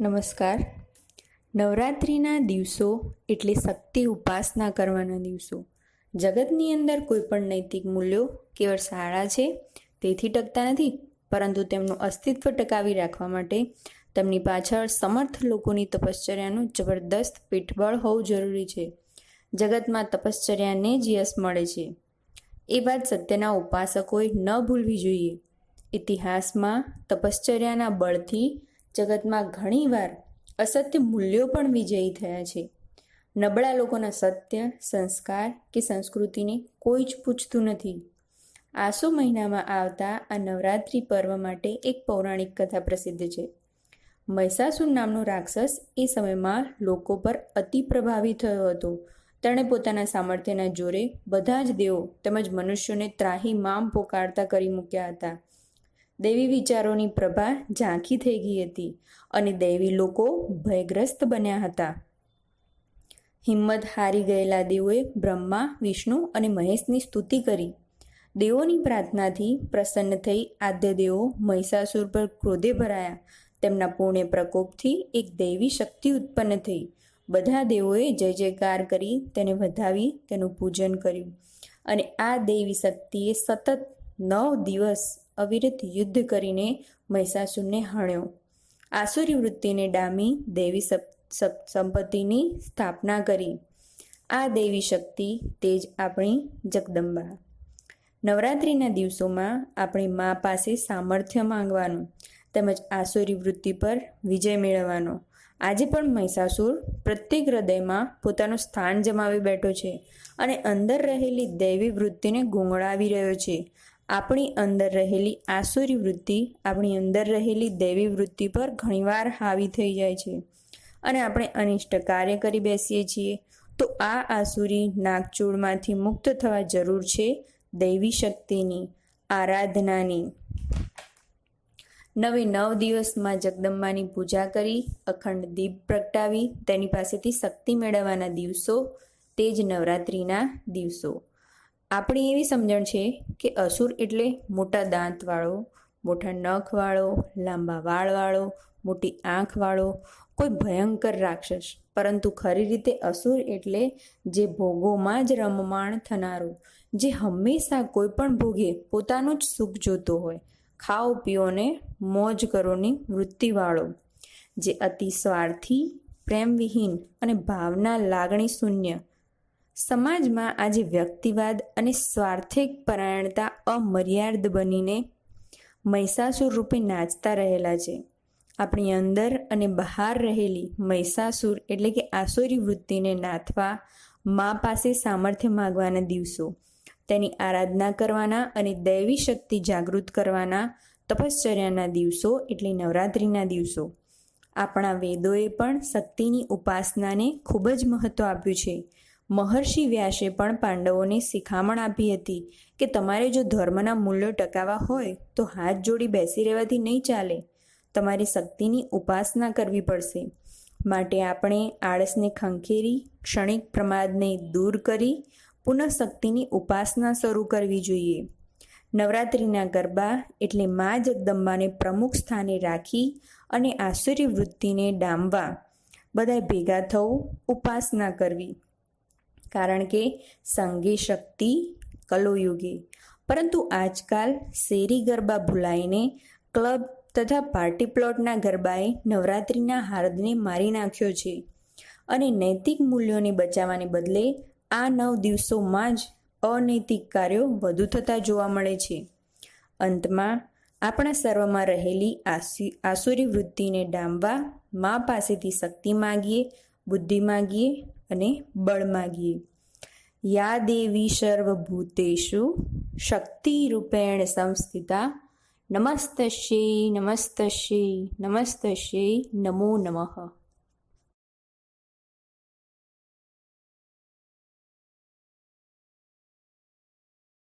નમસ્કાર. નવરાત્રિના દિવસો એટલે શક્તિ ઉપાસના કરવાના દિવસો. જગતની અંદર કોઈ પણ નૈતિક મૂલ્યો કેવળ સારા છે, તેથી ટકતા નથી, પરંતુ તેમનું અસ્તિત્વ ટકાવી રાખવા માટે તેમની પાછળ સમર્થ લોકોની તપશ્ચર્યાનું જબરદસ્ત પીઠબળ હોવું જરૂરી છે. જગતમાં તપશ્ચર્યાને જ યશ મળે છે. એ વાત સત્યના ઉપાસકોએ ન ભૂલવી જોઈએ. ઇતિહાસમાં તપશ્ચર્યાના બળથી જગતમાં ઘણીવાર અસત્ય મૂલ્યો પણ વિજયી થયા છે. નબળા લોકોના સત્ય, સંસ્કાર કે સંસ્કૃતિને કોઈ જ પૂછતું નથી. આસો મહિનામાં આવતા આ નવરાત્રિ પર્વ માટે એક પૌરાણિક કથા પ્રસિદ્ધ છે. મહિષાસુર નામનો રાક્ષસ એ સમયમાં લોકો પર અતિ પ્રભાવી થયો હતો. તેણે પોતાના સામર્થ્યના જોરે બધા જ દેવો તેમજ મનુષ્યોને ત્રાહી મામ પોકારતા કરી મૂક્યા હતા. દૈવી વિચારોની પ્રભા ઝાંખી થઈ ગઈ હતી અને દૈવી લોકો ભયગ્રસ્ત બન્યા હતા. હિંમત હારી ગયેલા દેવોએ બ્રહ્મા, વિષ્ણુ અને મહેશની સ્તુતિ કરી. દેવોની પ્રાર્થનાથી પ્રસન્ન થઈ આદ્ય દેવો મહિષાસુર પર ક્રોધે ભરાયા. તેમના પૂર્ણ પ્રકોપથી એક દૈવી શક્તિ ઉત્પન્ન થઈ. બધા દેવોએ જય જયકાર કરી તેને વધાવી તેનું પૂજન કર્યું. અને આ દૈવી શક્તિએ સતત નવ દિવસ અવિરત યુદ્ધ કરીને મહિષાસુરને હણ્યો. આસુરી વૃત્તિને ડામી દેવી સંપત્તિની સ્થાપના કરી. આ દેવી શક્તિ તે જ આપણી જગદંબા. નવરાત્રિના દિવસોમાં આપણી મા પાસે સામર્થ્ય માંગવાનું તેમજ આસુરી વૃત્તિ પર વિજય મેળવવાનો. આજે પણ મહિષાસુર પ્રત્યેક હૃદયમાં પોતાનું સ્થાન જમાવી બેઠો છે અને અંદર રહેલી દૈવી વૃત્તિને ગુંગળાવી રહ્યો છે. આપણી અંદર રહેલી આસુરી વૃત્તિ, આપણી અંદર રહેલી દૈવી વૃત્તિ પર ઘણીવાર હાવી થઈ જાય છે. અને આપણે અનિષ્ટ કાર્ય કરી બેસીએ છીએ, તો આ આસુરી નાગચૂળમાંથી મુક્ત થવા જરૂર છે દૈવી શક્તિની, આરાધનાની. નવે નવ દિવસમાં જગદંબાની પૂજા કરી, અખંડ દીપ પ્રગટાવી, તેની પાસેથી શક્તિ મેળવવાના દિવસો, તે જ નવરાત્રિના દિવસો. આપણી એવી સમજણ છે કે અસુર એટલે મોટા દાંતવાળો, મોટા નખવાળો, લાંબા વાળવાળો, મોટી આંખવાળો, કોઈ ભયંકર રાક્ષસ. પરંતુ ખરી રીતે અસુર એટલે જે ભોગોમાં જ રમમાણ થનારો, જે હંમેશા કોઈ પણ ભોગે પોતાનું જ સુખ જોતો હોય. ખાઓ પીઓને મોજ કરોની વૃત્તિવાળો, જે અતિ સ્વાર્થી, પ્રેમવિહીન અને ભાવના લાગણી શૂન્ય સમાજમાં આજે વ્યક્તિવાદ અને સ્વાર્થિક પરાયણતા અમર્યાદ બનીને મહિષાસુર રૂપે નાચતા રહેલા છે. આપણી અંદર અને બહાર રહેલી મહિષાસુર એટલે કે આસુરી વૃત્તિને નાથવા, મા પાસે સામર્થ્ય માગવાના દિવસો, તેની આરાધના કરવાના અને દૈવી શક્તિ જાગૃત કરવાના તપશ્ચર્યાના દિવસો એટલે નવરાત્રિના દિવસો. આપણા વેદોએ પણ શક્તિની ઉપાસનાને ખૂબ જ મહત્ત્વ આપ્યું છે. મહર્ષિ વ્યાસે પણ પાંડવોને શિખામણ આપી હતી કે તમારે જો ધર્મના મૂલ્યો ટકાવવા હોય તો હાથ જોડી બેસી રહેવાથી નહીં ચાલે. તમારી શક્તિની ઉપાસના કરવી પડશે. માટે આપણે આળસને ખંખેરી, ક્ષણિક પ્રમાદને દૂર કરી પુનઃ શક્તિની ઉપાસના શરૂ કરવી જોઈએ. નવરાત્રિના ગરબા એટલે મા જગદંબાને પ્રમુખ સ્થાને રાખી અને આશ્ચર્ય વૃત્તિને ડામવા. બધા ભેગા થવું, ઉપાસના કરવી. કારણ કે સંગી શક્તિ કલોયુગી. પરંતુ આજકાલ શેરી ગરબા ભૂલાઈને ક્લબ તથા પાર્ટી પ્લોટના ગરબાએ નવરાત્રિના હાર્દને મારી નાખ્યો છે અને નૈતિક મૂલ્યોને બચાવવાને બદલે આ નવ દિવસોમાં જ અનૈતિક કાર્યો વધુ થતા જોવા મળે છે. અંતમાં, આપણા સર્વમાં રહેલી આસુરી વૃત્તિને ડામવા મા પાસેથી શક્તિ માગીએ, બુદ્ધિ માગીએ અને બળ માગીએ. યા દેવી સર્વભૂતેષુ શક્તિરૂપેણ સંસ્થિતા નમસ્તશ્યે નમસ્તશ્યે નમસ્તશે નમો નમઃ.